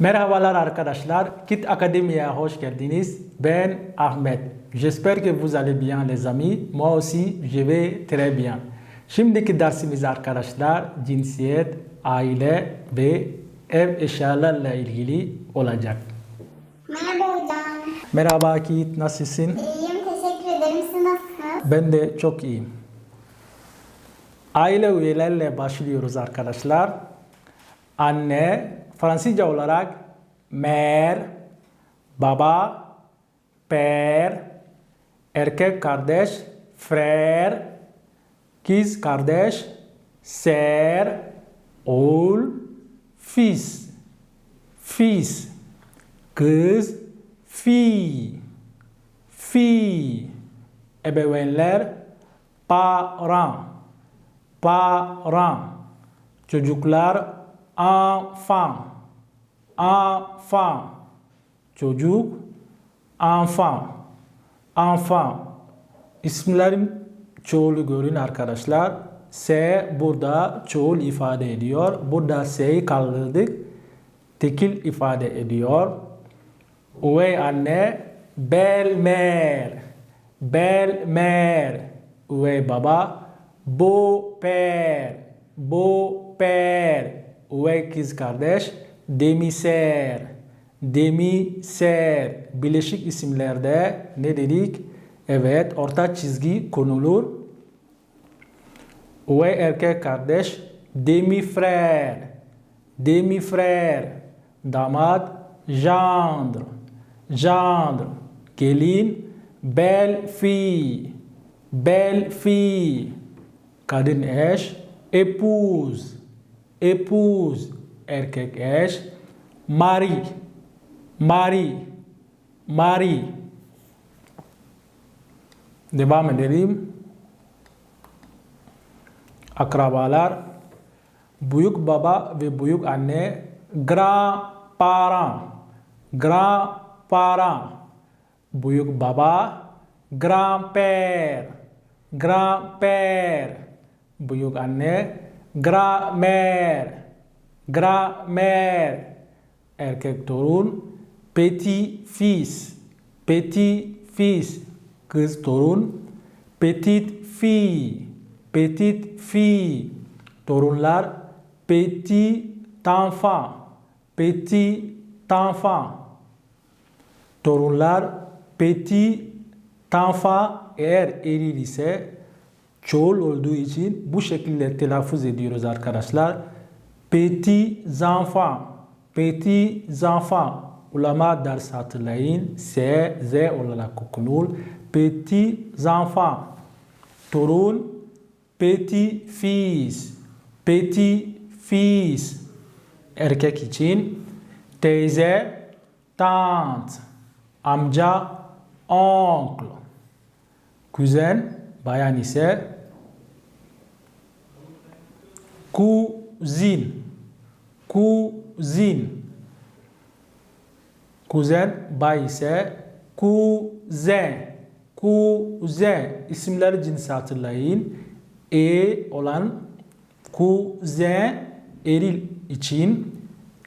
Merhabalar arkadaşlar, Kit Akademi'ye hoş geldiniz. Ben Ahmet. J'espère que vous allez bien les amis. Moi aussi, je vais très bien. Şimdiki dersimiz arkadaşlar cinsiyet, aile ve ev eşyalarla ilgili olacak. Merhaba hocam. Merhaba Kit, nasılsın? İyiyim, teşekkür ederim. Siz nasılsınız? Ben de çok iyiyim. Aile üyelerle başlıyoruz arkadaşlar. Anne, Fransızca olarak mer, baba, per, erkek kardeş, frère, kız kardeş, ser, oğul, fils, fils, kız, fi, fi, ebeveynler, parent, parent, çocuklar, enfant, enfant, çocuk, enfant, enfant. İsimlerin çoğulu görün arkadaşlar. S burada çoğul ifade ediyor. Burada S'yi kaldırdık. Tekil ifade ediyor. Üvey anne, belle-mère, belle-mère. Üvey baba, beau-père, beau-père. Üvey kız kardeş, demi-sœur, demi-sœur. Bileşik isimlerde ne dedik? Evet, orta çizgi konulur. Üvey erkek kardeş, demi-frère, demi-frère. Damat, gendre, gendre. Gelin, belle fille, belle fille. Kadın eş, épouse, épouse. Erkek eş, mari, mari, mari. Devam edelim. Akrabalar, büyük baba ve büyük anne, grand-parent, grand-parent. Büyük baba, grand-père, grand-père. Büyük anne, grand-mère, grand-mère. Erkek torun, petit-fils, petit-fils. Kız torun, petite fille, petite fille. Torunlar, petit enfant, petit enfant. Torunlar, petit enfant eğer eril ise çoğul olduğu için bu şekilde telaffuz ediyoruz arkadaşlar. Petit enfant, petit enfant. Ulama ders hatırlayın. S, Z olarak okunur. Petit enfant. Torun, petit fils, petit fils. Erkek için teyze, tante, amca, oncle. Kuzen, bayan ise kuzin, kuzin. Kuzen, bay ise kuzen, kuzen. İsimleri cinsi hatırlayın. E olan kuzen eril için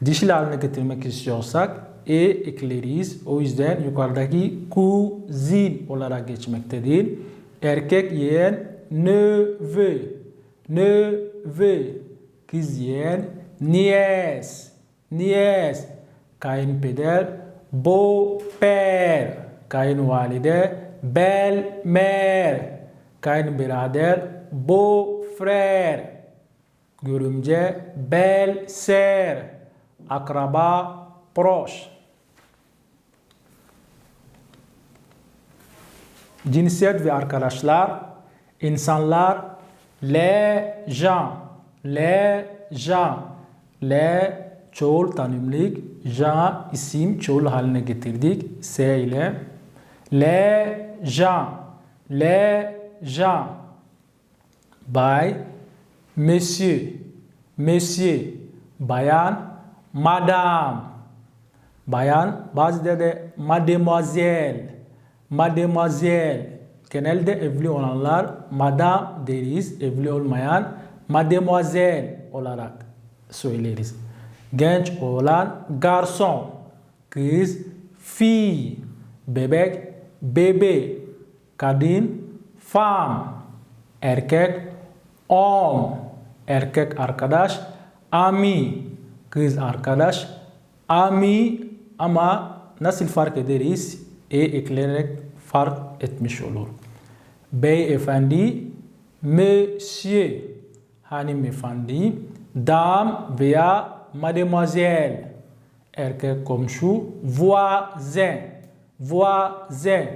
dişil haline getirmek istiyorsak e ekleriz. O yüzden yukarıdaki kuzin olarak geçmektedir. Erkek yeğen neveu, neveu. Kız yeğen nièce, nièce. Kayınpeder beau-père. Kayınvalide belle-mère. Kayınbirader beau-frère. Görümce belle-sœur. Akraba proche. Cinsiyet ve arkadaşlar, insanlar, les gens, les gens, les çoğul tanımlık, gens isim çoğul haline getirdik, S ile. Les gens, les gens, bay, monsieur, monsieur, bayan, madame, bayan, bazıları da mademoiselle, mademoiselle. Genelde evli olanlar madame deriz, evli olmayan mademoiselle olarak söyleriz. Genç oğlan garson. Kız fille. Bebek bebe. Kadın femme. Erkek homme. Erkek arkadaş ami. Kız arkadaş ami ama nasıl fark ederiz? E ekleyerek fark etmiş olur. Beyefendi, monsieur, hanımefendi, dame veya mademoiselle, erkek komşu, voisin, voisin,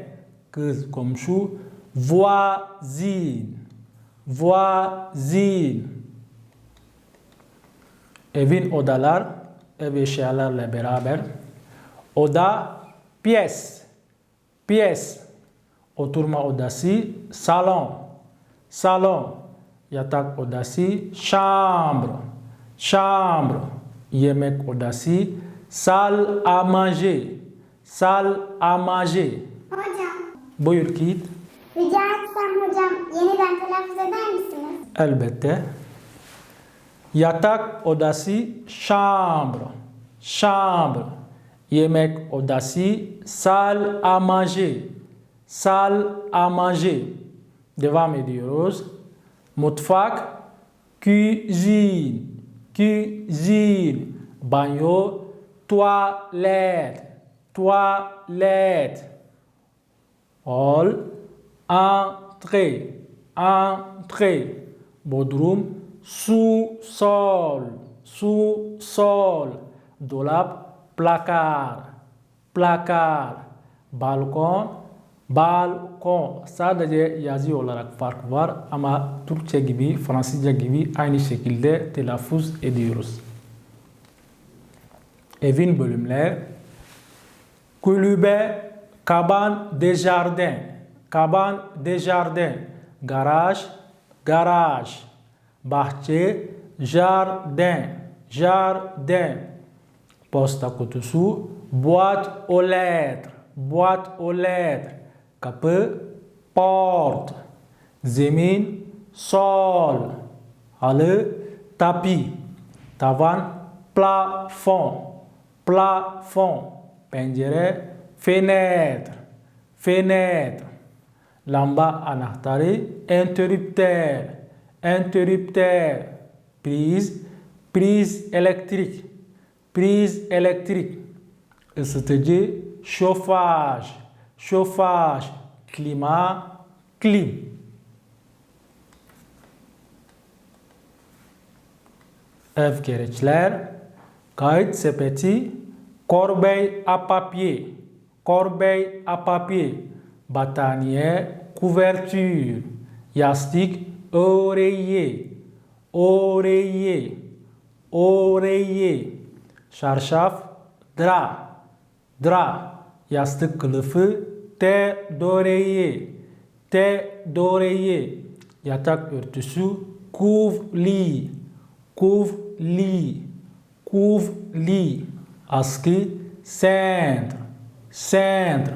kız komşu, voisine, voisine. Evin odalar, ev eşyalarla beraber. Oda, piyes, piyes. Oturma odası, salon, salon. Yatak odası, chambre, chambre. Yemek odası, salle à manger, salle à manger. Hocam, Buyur git. rica etsem hocam yeniden telaffuz eder misiniz? Elbette. Yatak odası chambre. Chambre. Yemek odası salle à manger. Salle à manger. Devam ediyoruz. Mutfak cuisine. Cuisine. Banyo toilette. Toilette. Hall entrée. Entrée. Bodrum sous-sol. Sous-sol. Dolap placard. Placard. Balkon balkon. Sadece yazı olarak fark var ama Türkçe gibi, Fransızca gibi aynı şekilde telaffuz ediyoruz. Evin bölümler kulübe, kaban de jardin, kaban de jardin, garaj, garaj, bahçe, jardin, jardin, posta kutusu, boîte aux lettres, boîte aux lettres, kapı, porte, zemin, sol, halı, tapi, tavan, plafond, plafond, pencere, fenêtre, fenêtre, lamba anahtarı, interrupteur, interrupteur, prise, prise elektrik, prise elektrik, ısıtıcı, şofaj, şofaj, klima, klim. Ev gereçler, kayıt sepeti, corbeille à papier, corbeille à papier, battanière, couverture, yastık, oreiller, oreiller, oreiller, çarşaf, drap, drap, yastık kılıfı, te d'oreiller, te d'oreiller, yatak örtüsü, couvre-lit, couvre-lit, couvre-lit, askı, centre, centre,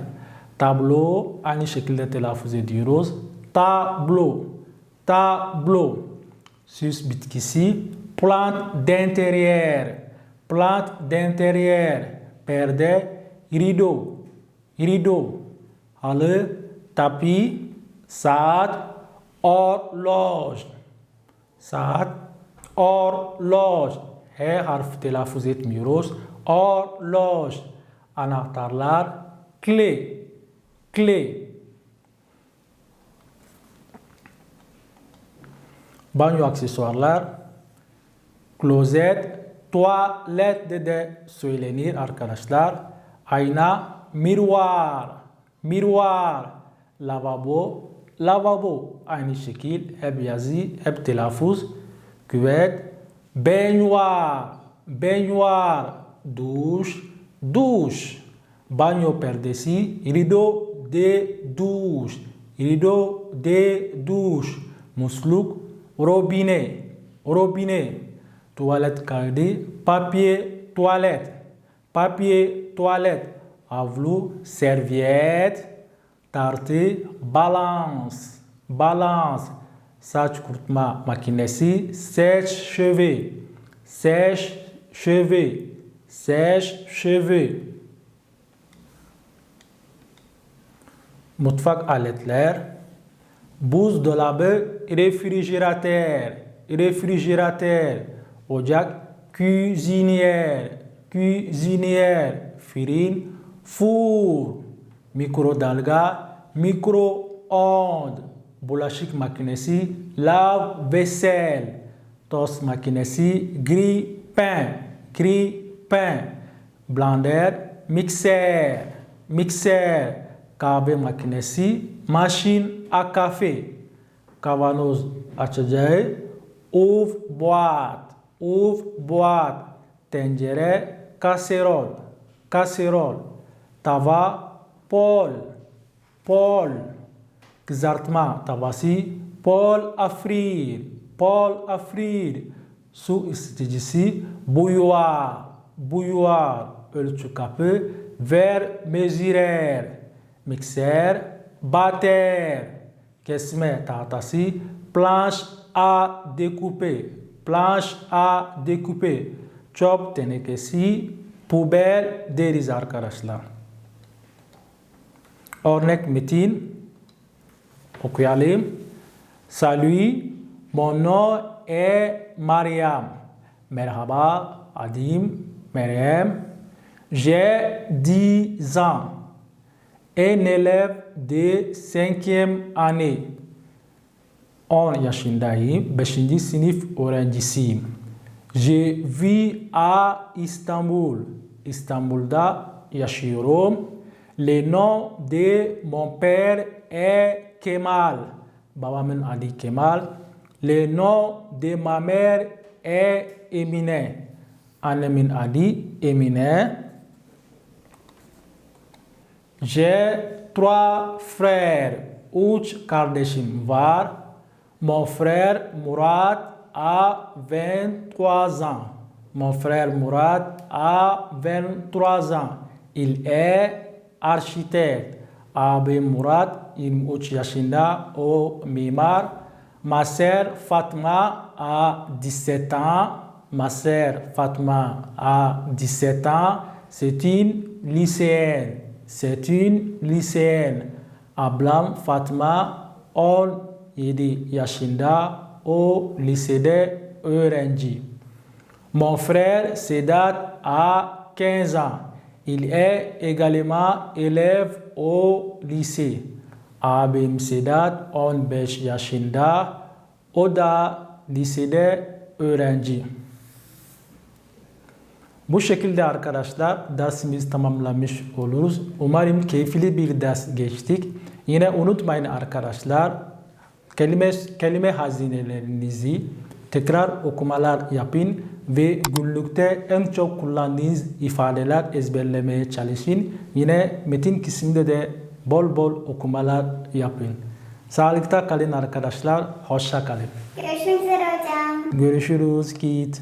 tablo aynı şekilde telaffuz ediyoruz. Tablo, tablo, süs bitkisi, plante d'intérieur, plante d'intérieur, perde, rideau, rideau, halı, tapi, saat, horloge, saat, horloge, H harfi telaffuz etmiyoruz. Horloge, anahtarlar, kle, kle. Banyo aksesuarlar, klozet, tuvalet de söylenir arkadaşlar. Ayna, miroir, miroir, lavabo, lavabo. Aynı şekil hep yazı, hep telaffuz. Küvet, baignoire, baignoire, douche, douche. Banyo perdesi, rideau de douche, rideau de douche. Musluk, robinet, robinet. Tuvalet kağıdı, papier tuvalet, papier tuvalet. Havlu, serviette, tartı, balans, balans. Saç kurutma makinesi, sèche cheveux, sèche cheveux, sèche-cheveux. Mutfak aletler, buzdolabı, refrigerateur, refrigerateur, ocak, cuisinière, cuisinière, fırın, four, mikrodalga, micro-ondes, bulaşık makinesi, lave-vaisselle, tost makinesi, grille-pain, grille-pain, blender, mixer, mixer, kahve makinesi, machine à café, kavanoz açacağı, ouvre boîte, ouvre boîte, tencere, kaserol, kaserol, tava, pol, pol, kızartma tavası, pol à frire, pol à frire, su ısıtıcısı, bouilloire, bouilloire, ölçü kapı, ver mesurer, mikser, bater, kesme tahtası, planche à découper, planche à découper, çöp tenekesi, poubelle deriz arkadaşlar. Örnek metin okuyalım. Salut, mon nom est Mariam. Merhaba, adım Meryem. J'ai 10 ans. Un élève de 5e année. 10 yaşındayım. 5. sınıf öğrencisiyim. Je vis à Istanbul. İstanbul'da yaşıyorum. Le nom de mon père est Kemal. Babamın adı Kemal. Le nom de ma mère est Emine. Annemin adı Emine. J'ai trois frères. Üç kardeşim var. Mon frère Murat a 23 ans. Mon frère Murat a 23 ans. Il est architecte. Abim Murat 23 yaşında. O mimar. Ma sœur Fatma a 17 ans. Ma sœur Fatma a 17 ans. C'est une lycéenne. C'est une lycéenne. Ablam Fatma 17 yaşında. O lisede öğrenci. Mon frère Sedat a 15 ans. Il est également élève au lycée. Abim Sedat 15 yaşında. O da lisede öğrenci. Bu şekilde arkadaşlar dersimizi tamamlamış oluruz. Umarım keyifli bir ders geçtik. Yine unutmayın arkadaşlar kelime, kelime hazinelerinizi tekrar okumalar yapın ve günlükte en çok kullandığınız ifadeler ezberlemeye çalışın. Yine metin kısmında da bol bol okumalar yapın. Sağlıkta kalın arkadaşlar. Hoşça kalın. Görüşmek üzere hocam. Görüşürüz Kit.